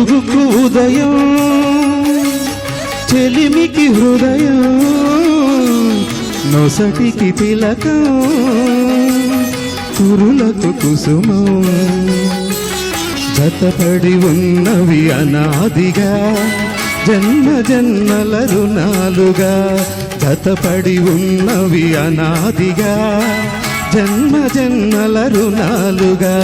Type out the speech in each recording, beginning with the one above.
వెలుగుకు ఉదయం చెలిమికి హృదయం నొసటికి తిలకం కురులకు కుసుమం. జతపడి ఉన్నవి అనాదిగా జన్మ జన్మల రుణాలుగా జతపడి ఉన్నవి అనాదిగా జన్మ జన్మల రుణాలుగా.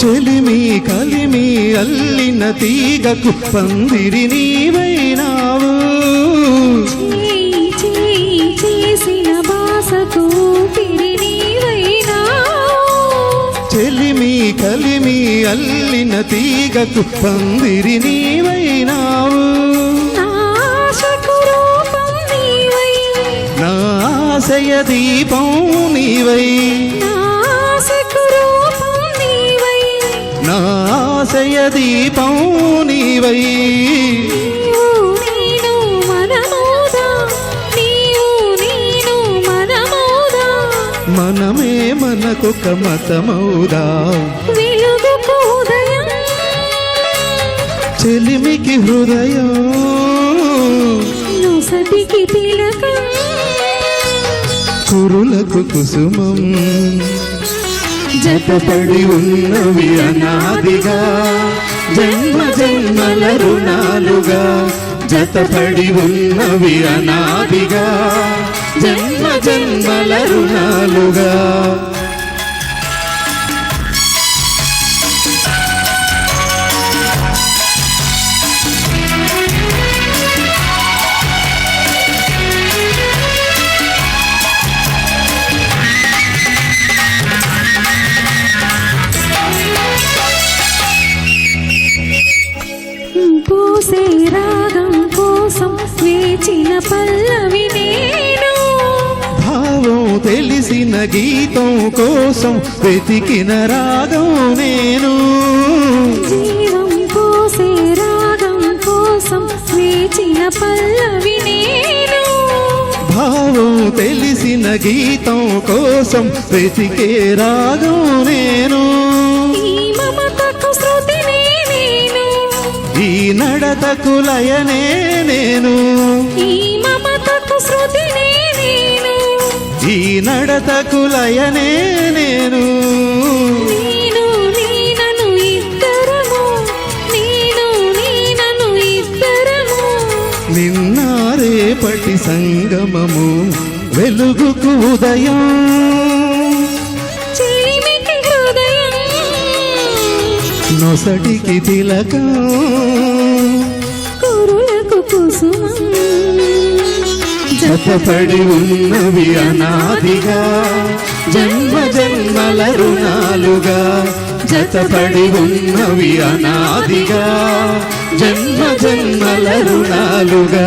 చెలిమి కలిమి అల్లిన తీగకు పందిరి నీవైనావు. చేసిన బాసకు. చెలిమి కలిమి అల్లిన తీగకు పందిరి నీవైనావు. నీవై, నాశయ దీపం నీవై. నాశయ దీపం నీవై. మనమోదా. మనమే మనకొక మతమౌదా. వెలుగుకు ఉదయం. చెలిమికి హృదయం. తిలకం. కురులకు కుసుమం. జతపడి ఉన్నవి అనాదిగా. జన్మ జన్మల రుణాలుగా జతపడి ఉన్నవి అనాదిగా. జన్మ జన్మల రుణాలుగా. రాగం కోసం వేచిన పల్లవి నేను. భావం తెలిసిన గీతం కోసం వెతికిన రాగం నేను. జీవం పోసే రాగం కోసం వేచిన పల్లవి నేను. భావం తెలిసిన గీతం కోసం వెతికే రాగం నేను. ఈ నడతకు లయనే నేను. ఈ మమతకు శృతినే నేను. ఈ నడతకు లయనే నేను. నేను నీనను ఇద్దరము. నేను నీనను ఇద్దరము. నిన్న రేపటి సంగమము వెలుగుకు ఉదయం. నొసటికి తిలకం. జతపడి ఉన్నవి అనాదిగా. జన్మ జన్మల రుణాలుగా జతపడి ఉన్నవి అనాదిగా. జన్మ జన్మల రుణాలుగా.